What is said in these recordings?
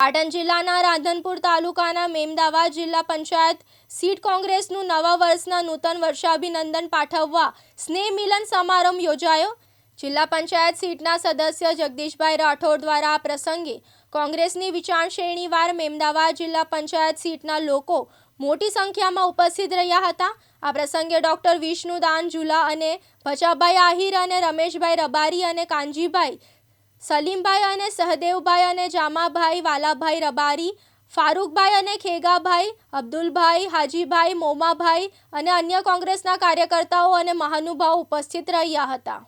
પાટણ જિલ્લાના રાધનપુર તાલુકાના મેમદાવાદ જિલ્લા પંચાયત સીટ કોંગ્રેસનું નવા વર્ષના નૂતન વર્ષાભિનંદન પાઠવવા સ્નેહ મિલન સમારંભ યોજાયો. જિલ્લા પંચાયત સીટના સદસ્ય જગદીશભાઈ રાઠોડ દ્વારા આ પ્રસંગે કોંગ્રેસની વિચારશ્રેણીવાર મેમદાવાદ જિલ્લા પંચાયત સીટના લોકો મોટી સંખ્યામાં ઉપસ્થિત રહ્યા હતા. આ પ્રસંગે ડોક્ટર વિષ્ણુદાન ઝુલા અને ભચાભાઈ આહિર અને રમેશભાઈ રબારી અને કાનજીભાઈ સલીમભાઈ અને સહદેવભાઈ અને જામાભાઈ, વાલાભાઈ રબારી, ફારૂકભાઈ અને ખેગાભાઈ, અબ્દુલભાઈ, હાજીભાઈ, મોમાભાઈ અને અન્ય કોંગ્રેસના કાર્યકર્તાઓ અને મહાનુભાવો ઉપસ્થિત રહ્યા હતા.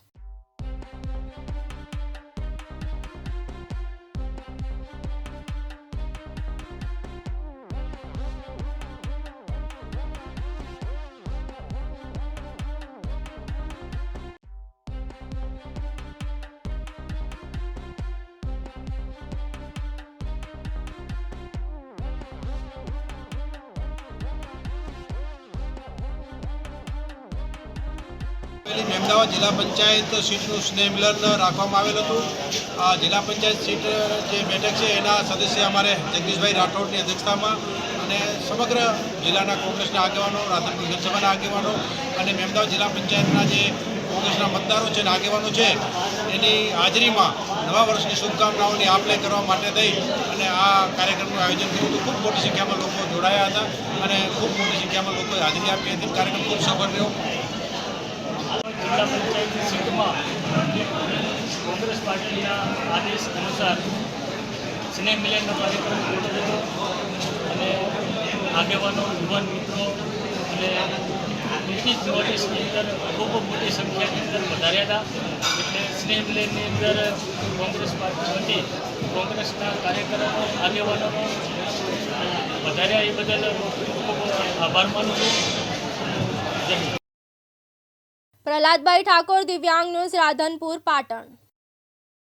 પેલી મેમદાવાદ જિલ્લા પંચાયત સીટનું સ્નેહ મિલન રાખવામાં આવેલ હતું. આ જિલ્લા પંચાયત સીટ જે બેઠક છે, એના સદસ્ય અમારે જગદીશભાઈ રાઠોડની અધ્યક્ષતામાં અને સમગ્ર જિલ્લાના કોંગ્રેસના આગેવાનો રાધનપુર વિધાનસભાના આગેવાનો અને મેમદાવાદ જિલ્લા પંચાયતના જે કોંગ્રેસના મતદારો છે અને આગેવાનો છે, એની હાજરીમાં નવા વર્ષની શુભકામનાઓની આપલે કરવા માટે થઈ અને આ કાર્યક્રમનું આયોજન કર્યું હતું. ખૂબ મોટી સંખ્યામાં લોકો જોડાયા હતા અને ખૂબ મોટી સંખ્યામાં લોકોએ હાજરી આપી હતી. કાર્યક્રમ ખૂબ સફળ રહ્યો. જિલ્લા પંચાયતની સીટમાં કોંગ્રેસ પાર્ટીના આદેશ અનુસાર સ્નેહ મિલનનો કાર્યક્રમ હતો અને આગેવાનો યુવાન મિત્રો અને મોટી જ અંદર ખૂબ મોટી સંખ્યાની અંદર વધાર્યા હતા એટલે સ્નેહ મિલનની અંદર કોંગ્રેસ પાર્ટી વતી કોંગ્રેસના કાર્યકરો આગેવાનોનો વધાર્યા એ બદલ ખૂબ આભાર માનું છું. પ્રહલાદભાઈ ઠાકોર દિવ્યાંગ ન્યૂઝ રાધનપુર પાટણ.